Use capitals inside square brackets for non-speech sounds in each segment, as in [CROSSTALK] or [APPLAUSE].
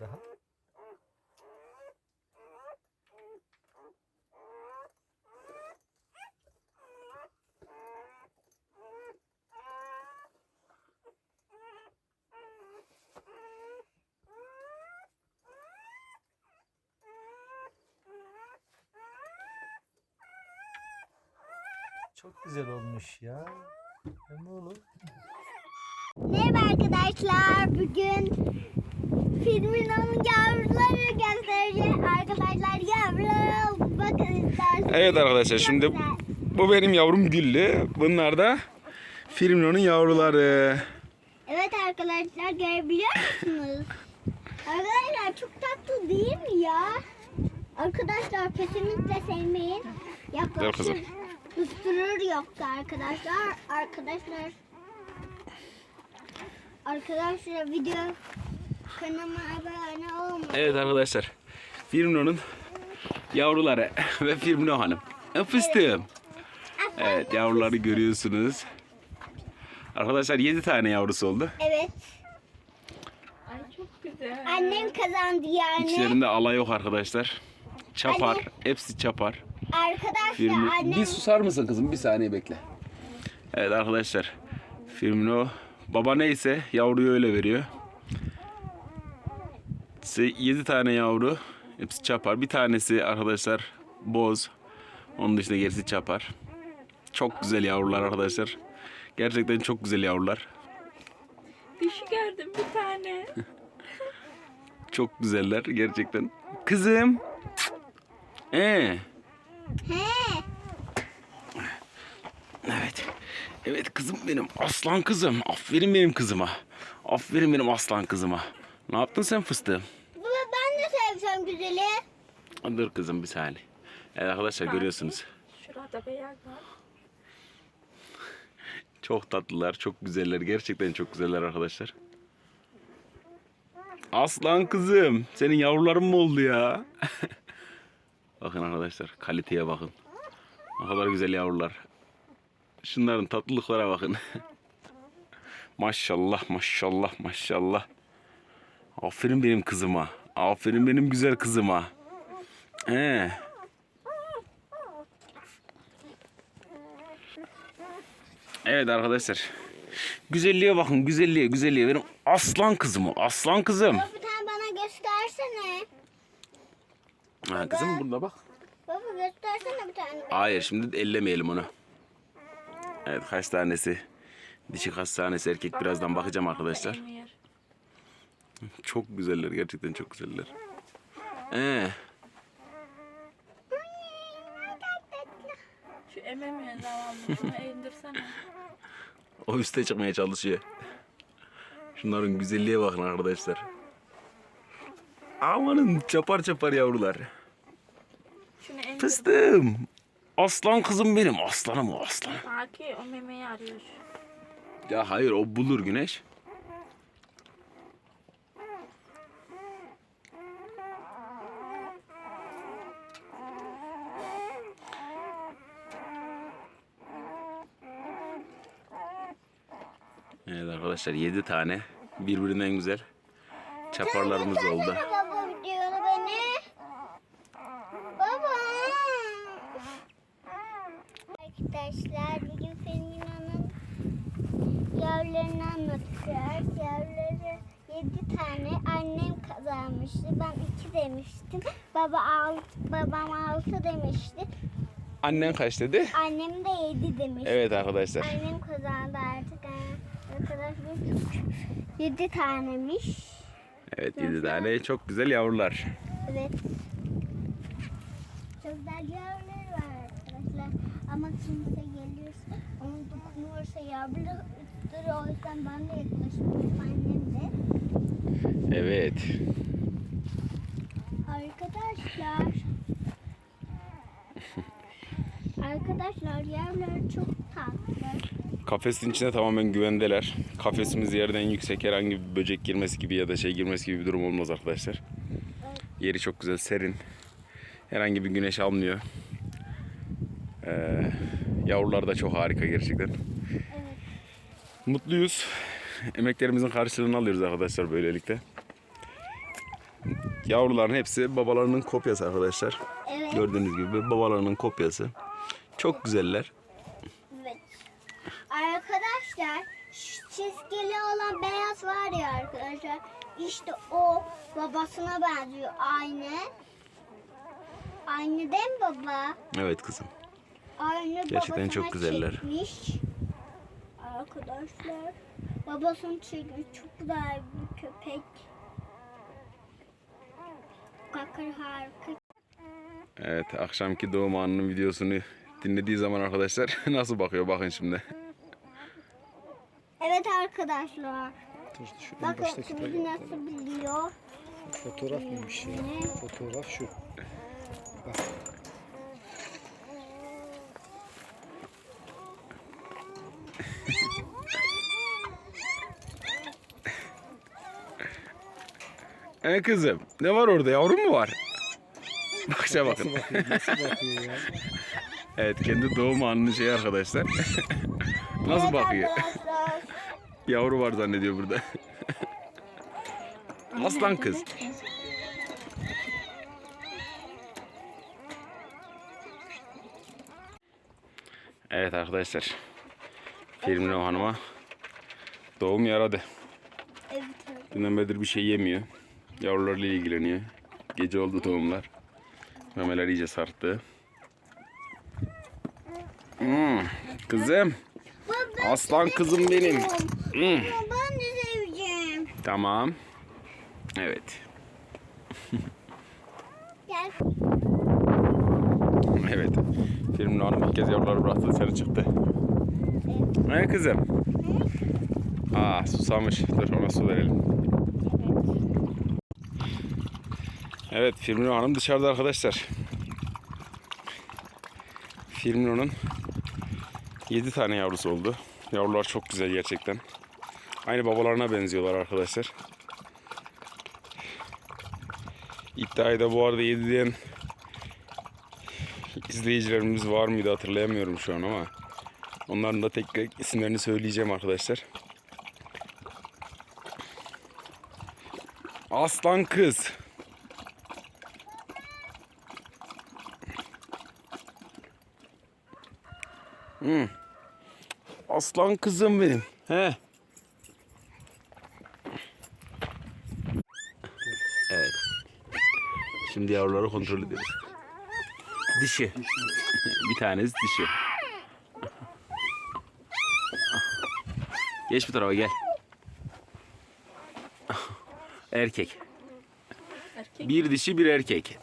daha. Çok güzel olmuş ya. Hem oğlum. Merhaba arkadaşlar. Bugün filmin onun yavruları göstereceğiz. Arkadaşlar yavru bakın isterseniz. Evet arkadaşlar şimdi güzel. bu benim yavrum Güllü. Bunlar da Firmino'nun yavruları. Evet arkadaşlar görebiliyor musunuz? arkadaşlar çok tatlı değil mi ya? Arkadaşlar kesinlikle sevmeyin. Yaklaşır. Isırır yoksa arkadaşlar. Arkadaşlar. Arkadaşlar video kanalıma abone olmayı. Evet arkadaşlar. Firmino'nun yavruları [LAUGHS] ve Firmino hanım. E, Fıstığım. Evet yavruları görüyorsunuz. Arkadaşlar 7 tane yavrusu oldu. Evet. Ay çok güzel. Annem kazandı yani. İçlerinde alay yok arkadaşlar. Çapar. Anne. Hepsi çapar. Arkadaşlar Firmino. annem Bir susar mısın kızım? Bir saniye bekle. Evet arkadaşlar. Firmino baba neyse yavruyu öyle veriyor. 7 tane yavru. Hepsi çapar. Bir tanesi arkadaşlar boz. Onun dışında gerisi çapar. Çok güzel yavrular arkadaşlar. Gerçekten çok güzel yavrular. Dişi gördüm bir tane. [LAUGHS] Çok güzeller gerçekten. Kızım. Ee, he evet. Evet kızım benim. Aslan kızım. Aferin benim kızıma. Aferin benim aslan kızıma. Ne yaptın sen fıstığım? Sevsem güzeli. Dur kızım bir saniye. Evet arkadaşlar görüyorsunuz. Şurada beyaz var. Çok tatlılar, çok güzeller. Gerçekten çok güzeller arkadaşlar. Aslan kızım. Senin yavruların mı oldu ya? [LAUGHS] bakın arkadaşlar. Kaliteye bakın. Ne kadar güzel yavrular. Şunların tatlılıklara bakın. [LAUGHS] maşallah, maşallah, maşallah. Aferin benim kızıma. Aferin benim güzel kızıma. He. Evet arkadaşlar. Güzelliğe bakın güzelliğe güzelliğe. Benim aslan kızım o. Aslan kızım. Baba bir tane bana göstersene. Ha, kızım burada bak. Baba göstersene bir tane. Hayır şimdi ellemeyelim onu. Evet kaç tanesi. Dişi kaç tanesi erkek birazdan bakacağım arkadaşlar. Çok güzeller gerçekten çok güzeller. Ee, Şu ememiyor zavallı. Şunu indirsene. o üste çıkmaya çalışıyor. Şunların güzelliğe bakın arkadaşlar. Amanın çapar çapar yavrular. Fıstığım. Aslan kızım benim. Aslanım o aslanım. Baki o memeyi arıyor. Ya hayır o bulur güneş. Evet arkadaşlar 7 tane birbirinden güzel çaparlarımız oldu. Baba videonu beni. Baba. Arkadaşlar bugün Femina'nın yavrularını anlatacağız. Yavruları 7 tane annem kazanmıştı. Ben 2 demiştim. Baba 6, babam 6 demişti. Annen kaç dedi? Annem de 7 demişti. Evet arkadaşlar. Annem kazandı artık. Arkadaşlar 7 tanemiş. Evet 7 tane çok güzel yavrular. Evet. Çok güzel yavrular var arkadaşlar. Ama kimse geliyorsa, onu dokunuyorsa yavruları. O yüzden ben de yaklaşmıyorum. Annem de. Evet. Arkadaşlar. [LAUGHS] Arkadaşlar yavrular çok tatlı. Kafesin içinde tamamen güvendeler. Kafesimiz yerden yüksek herhangi bir böcek girmesi gibi ya da şey girmesi gibi bir durum olmaz arkadaşlar. Yeri çok güzel serin. Herhangi bir güneş almıyor. Ee, yavrular da çok harika gerçekten. Mutluyuz. Emeklerimizin karşılığını alıyoruz arkadaşlar böylelikle. Yavruların hepsi babalarının kopyası arkadaşlar. Evet. Gördüğünüz gibi babalarının kopyası. Çok güzeller. Arkadaşlar şu çizgili olan beyaz var ya arkadaşlar. İşte o babasına benziyor. Aynı. Aynı değil mi baba? Evet kızım. Aynı Gerçekten çok güzeller. çekmiş. Arkadaşlar. Babasını çekmiş. Çok güzel bir köpek. Kakır harika. Evet akşamki doğum anının videosunu dinlediği zaman arkadaşlar [LAUGHS] nasıl bakıyor bakın şimdi. Arkadaşlar. Bakın şimdi nasıl biliyor. Fotoğraf mıymış ya? Fotoğraf şu. Bak. E kızım ne var orada yavrum mu var? Bakışa bakın. Nasıl bakıyor? Nasıl bakıyor ya? Evet kendi doğum anının şeyi arkadaşlar. [LAUGHS] nasıl bakıyor? Yavru var zannediyor burada. Aslan kız. Evet arkadaşlar. Filmli hanıma doğum yaradı. Evet. Dünden beridir bir şey yemiyor. Yavrularla ilgileniyor. Gece oldu doğumlar. Memeler iyice sarktı. Hmm, kızım. Aslan kızım benim. Hmm. ben de seveceğim. Tamam. Evet. Gel. Evet. Filmli hanım ilk kez yavruları bıraktı dışarı çıktı. Ne kızım? Aa susamış. Dur ona su verelim. Evet Filmli hanım dışarıda arkadaşlar. Filmli'nin 7 tane yavrusu oldu. Yavrular çok güzel gerçekten. Aynı babalarına benziyorlar arkadaşlar. İddiayı da bu arada 7 diyen izleyicilerimiz var mıydı hatırlayamıyorum şu an ama onların da tekrar isimlerini söyleyeceğim arkadaşlar. Aslan kız. Hmm. Aslan kızım benim. He. Evet. Şimdi yavruları kontrol ediyoruz. Dişi. [LAUGHS] bir tanesi dişi. Geç bu tarafa gel. Erkek. Erkek. Bir dişi bir erkek.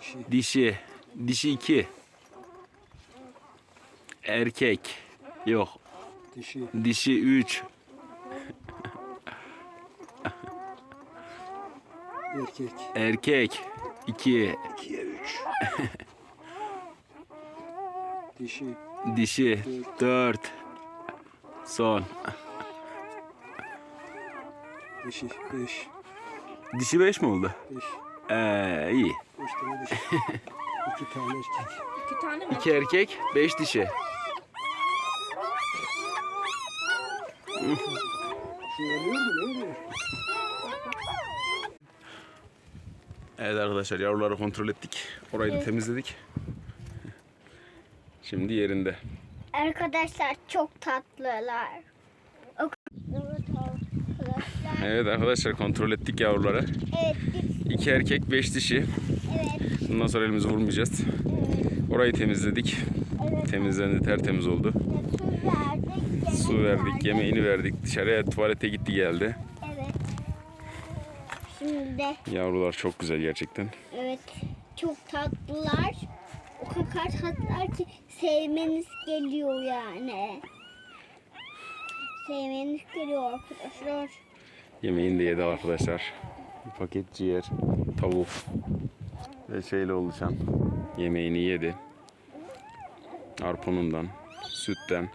Dişi. Dişi. Dişi iki. Erkek. Yok. Dişi. Dişi üç. Erkek. Erkek. iki. İkiye üç. [LAUGHS] Dişi. Dişi dört. Son. Dişi. Beş. Dişi beş mi oldu? Beş. Ee, iyi. Beş tane dişi. [LAUGHS] İki tane erkek. İki tane mi? İki erkek, beş dişi. Şu ölüyor mu? Ne oluyor? Evet arkadaşlar yavruları kontrol ettik. Orayı da temizledik. Şimdi yerinde. Arkadaşlar çok tatlılar. O- Evet arkadaşlar. Evet arkadaşlar kontrol ettik yavruları. Evet. biz- İki erkek, beş dişi. Evet. Bundan sonra elimizi vurmayacağız. Evet. Orayı temizledik. Evet. Temizlendi, tertemiz oldu. Su verdik. yemek Su verdik, yemeğini verdik. Dışarıya tuvalete gitti geldi. Şimdi de Yavrular çok güzel gerçekten. evet çok tatlılar. O kadar tatlılar ki sevmeniz geliyor yani. Sevmeniz geliyor arkadaşlar. Yemeğini de yedi arkadaşlar. Paket ciğer, tavuk ve şeyle oluşan yemeğini yedi. Arpunundan, sütten.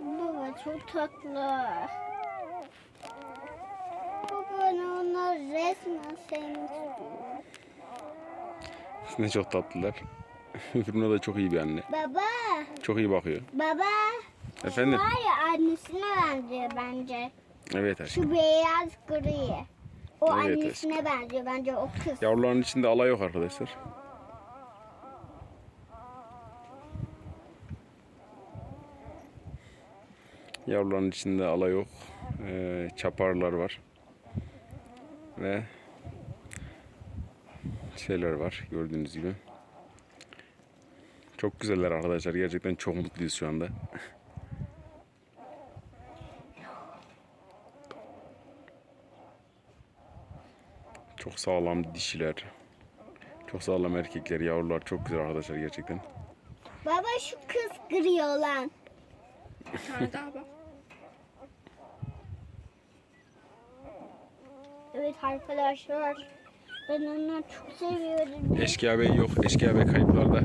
Baba çok tatlı. Baba ben onları resmen istiyorum. Ne çok tatlılar. [LAUGHS] Firma da çok iyi bir anne. Baba, Çok iyi bakıyor. baba Efendim? Var ya annesine benziyor bence. Evet aşkım. Şu beyaz gri. O Evet, annesine benziyor bence o kız. Yavruların içinde alay yok arkadaşlar. Yavruların içinde alay yok. Ee, çaparlar var. Ve şeyler var gördüğünüz gibi. Çok güzeller arkadaşlar. Gerçekten çok mutluyuz şu anda. Çok sağlam dişiler. Çok sağlam erkekler, yavrular çok güzel arkadaşlar gerçekten. Baba şu kız gri olan. Bir tane daha bak. Evet arkadaşlar. Ben onu çok seviyorum. Eşkıya Bey yok. Eşkıya Bey kayıplarda.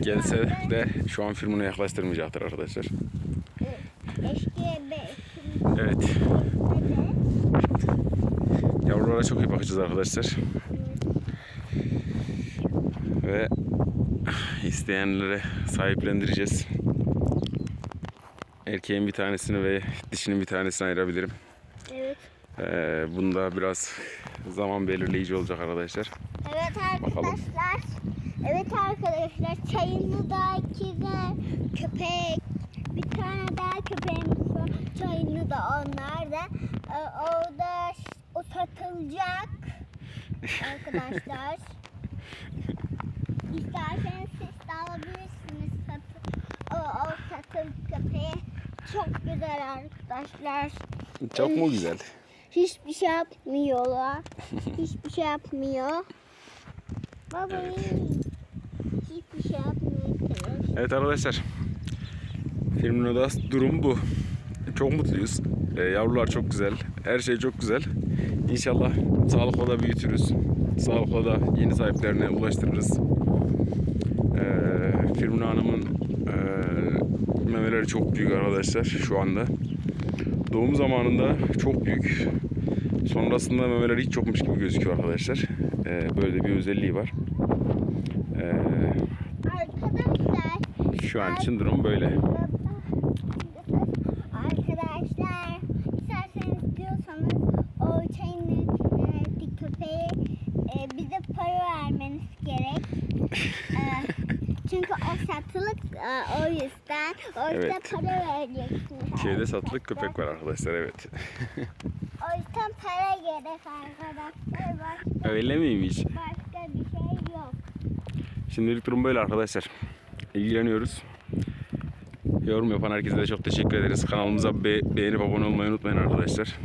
Gelse de şu an filmini yaklaştırmayacaktır arkadaşlar. Eşkiye bey. Evet. Yavrulara çok iyi bakacağız arkadaşlar. Ve isteyenlere sahiplendireceğiz. Erkeğin bir tanesini ve dişinin bir tanesini ayırabilirim. Evet. Ee, bunda biraz zaman belirleyici olacak arkadaşlar. Evet arkadaşlar. Evet arkadaşlar çayını da ikiler köpek bir tane daha köpeğimiz var. Çayını da onlar da e, orada ş- o satılacak [LAUGHS] arkadaşlar. İsterseniz siz de alabilirsiniz satın. O, o satıl köpeği çok güzel arkadaşlar. Çok mu güzel? Hiçbir şey yapmıyorlar. Hiçbir şey yapmıyor. Baba hiçbir şey yapmıyor. Evet arkadaşlar. Filmin odası durum bu. Çok mutluyuz. Ee, yavrular çok güzel. Her şey çok güzel. İnşallah sağlıkla da büyütürüz. Sağlıkla da yeni sahiplerine ulaştırırız. Ee, Firmin Hanım'ın e, memeleri çok büyük arkadaşlar şu anda. Doğum zamanında çok büyük. Sonrasında memeleri hiç yokmuş gibi gözüküyor arkadaşlar. Ee, böyle bir özelliği var. Ee, şu an için durum böyle. Arkadaşlar isterseniz diyorsanız o çayın e, köpeğe e, bize para vermeniz gerek. E, çünkü o satılık e, o yüzden o yüzden Evet. para vereceksiniz. Köyde satılık köpek var arkadaşlar evet. O yüzden para gerek arkadaşlar. Başka, Öyle miymiş? başka bir şey yok. Şimdilik durum böyle arkadaşlar. İlgileniyoruz. Yorum yapan herkese de çok teşekkür ederiz. Kanalımıza be- beğenip abone olmayı unutmayın arkadaşlar.